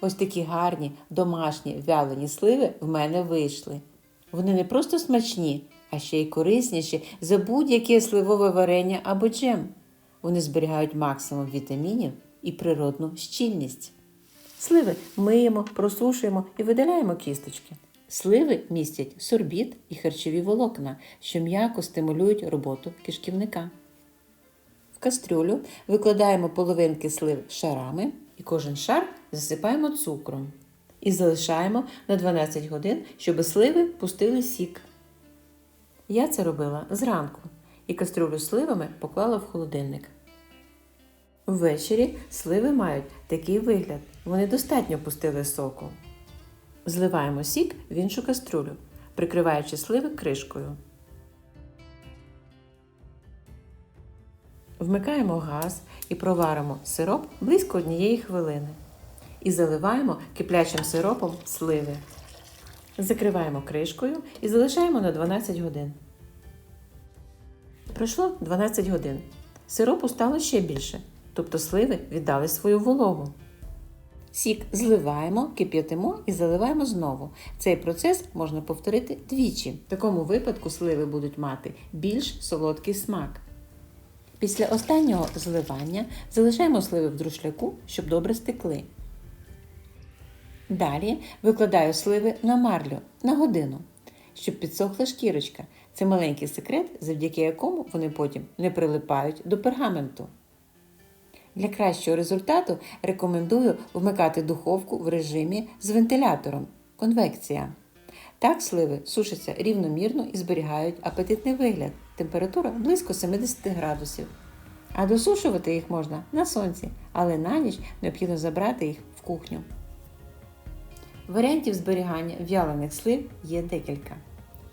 Ось такі гарні домашні вялені сливи в мене вийшли. Вони не просто смачні, а ще й корисніші за будь-яке сливове варення або джем. Вони зберігають максимум вітамінів і природну щільність. Сливи миємо, просушуємо і видаляємо кісточки. Сливи містять сорбіт і харчові волокна, що м'яко стимулюють роботу кишківника. В кастрюлю викладаємо половинки слив шарами і кожен шар засипаємо цукром. І залишаємо на 12 годин, щоб сливи пустили сік. Я це робила зранку і кастрюлю сливами поклала в холодильник. Ввечері сливи мають такий вигляд. Вони достатньо пустили соку. Зливаємо сік в іншу кастрюлю, прикриваючи сливи кришкою. Вмикаємо газ і проваримо сироп близько однієї хвилини. І заливаємо киплячим сиропом сливи. Закриваємо кришкою і залишаємо на 12 годин. Пройшло 12 годин. Сиропу стало ще більше, тобто сливи віддали свою вологу. Сік зливаємо, кип'ятимо і заливаємо знову. Цей процес можна повторити двічі. В такому випадку сливи будуть мати більш солодкий смак. Після останнього зливання залишаємо сливи в друшляку, щоб добре стекли. Далі викладаю сливи на марлю на годину, щоб підсохла шкірочка. Це маленький секрет, завдяки якому вони потім не прилипають до пергаменту. Для кращого результату рекомендую вмикати духовку в режимі з вентилятором конвекція. Так сливи сушаться рівномірно і зберігають апетитний вигляд. Температура близько 70 градусів. А досушувати їх можна на сонці, але на ніч необхідно забрати їх в кухню. Варіантів зберігання в'ялених слив є декілька.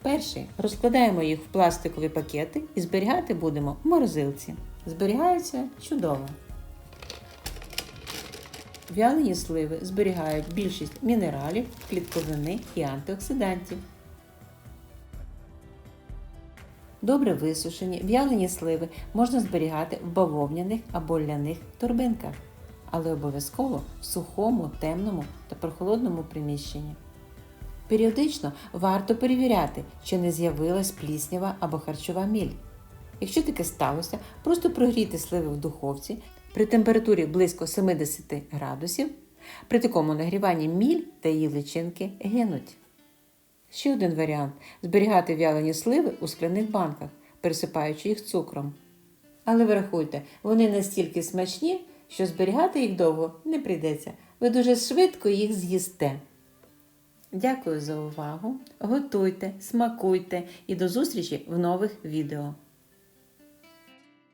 Перший розкладаємо їх в пластикові пакети і зберігати будемо в морозилці. Зберігаються чудово. Вялені сливи зберігають більшість мінералів, клітковини і антиоксидантів. Добре висушені в'ялені сливи можна зберігати в бавовняних або ляних торбинках, але обов'язково в сухому, темному та прохолодному приміщенні. Періодично варто перевіряти, чи не з'явилась пліснява або харчова міль. Якщо таке сталося, просто прогрійте сливи в духовці при температурі близько 70 градусів. При такому нагріванні міль та її личинки гинуть. Ще один варіант зберігати вялені сливи у скляних банках, пересипаючи їх цукром. Але врахуйте, вони настільки смачні, що зберігати їх довго не прийдеться. Ви дуже швидко їх з'їсте. Дякую за увагу. Готуйте, смакуйте і до зустрічі в нових відео.